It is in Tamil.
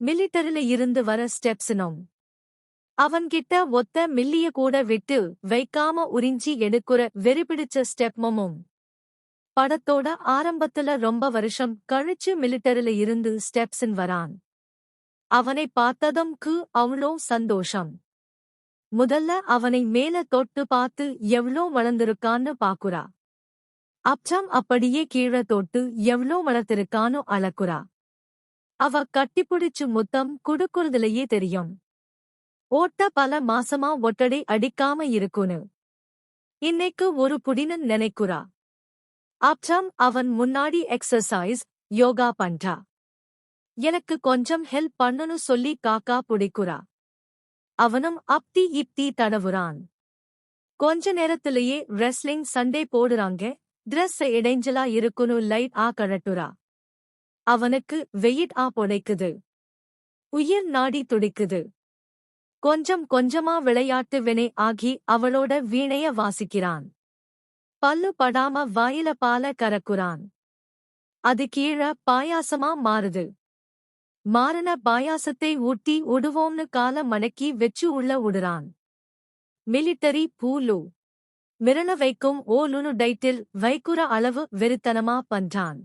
மிலிட்டரில இருந்து வர ஸ்டெப்ஸனும் அவன்கிட்ட ஒத்த மில்லிய கூட விட்டு வைக்காம உறிஞ்சி எடுக்குற வெறிபிடிச்ச ஸ்டெப்மமும் படத்தோட ஆரம்பத்துல ரொம்ப வருஷம் கழிச்சு மிலிட்டரில இருந்து ஸ்டெப்ஸன் வரான். அவனை பார்த்ததும் கு அவ்வளோ சந்தோஷம். முதல்ல அவனை மேல தொட்டு பார்த்து எவ்ளோ வளர்ந்திருக்கான்னு பாக்குறா. அப்சம் அப்படியே கீழே தொட்டு எவ்ளோ வளர்த்திருக்கானோ அளக்குறா. அவ கட்டிப்புடிச்சு முத்தம் குடுக்குறதுலயே தெரியும். ஓட்ட பல மாசமா ஒட்டடை அடிக்காம இருக்குனு இன்னைக்கு ஒரு புடினன் நினைக்குறா. அப்றம் அவன் முன்னாடி எக்ஸசைஸ் யோகா பண்றா. எனக்கு கொஞ்சம் ஹெல்ப் பண்ணனு சொல்லி காக்கா புடிக்குறா. அவனும் அப்தி இப்தி தடவுறான். கொஞ்ச நேரத்திலேயே ரெஸ்லிங் சண்டே போடுறாங்க. ட்ரெஸ் இடைஞ்சலா இருக்குன்னு லைட் ஆ கழட்டுறா. அவனுக்கு வெயிட் ஆ புடைக்குது உயிர் நாடி துடிக்குது. கொஞ்சம் கொஞ்சமா விளையாட்டு வினை ஆகி அவளோட வீணைய வாசிக்கிறான். பல்லு படாம வாயில பால கறக்குறான். அது கீழ பாயாசமா மாறுது. மாறின பாயாசத்தை ஊட்டி உடுவோம்னு கால மணக்கி வெச்சு உள்ள உடுறான். Military pool. மிரண வைக்கும் ஓலுனு டைட்டில் வைக்குற அளவு வெறித்தனமா பண்றான்.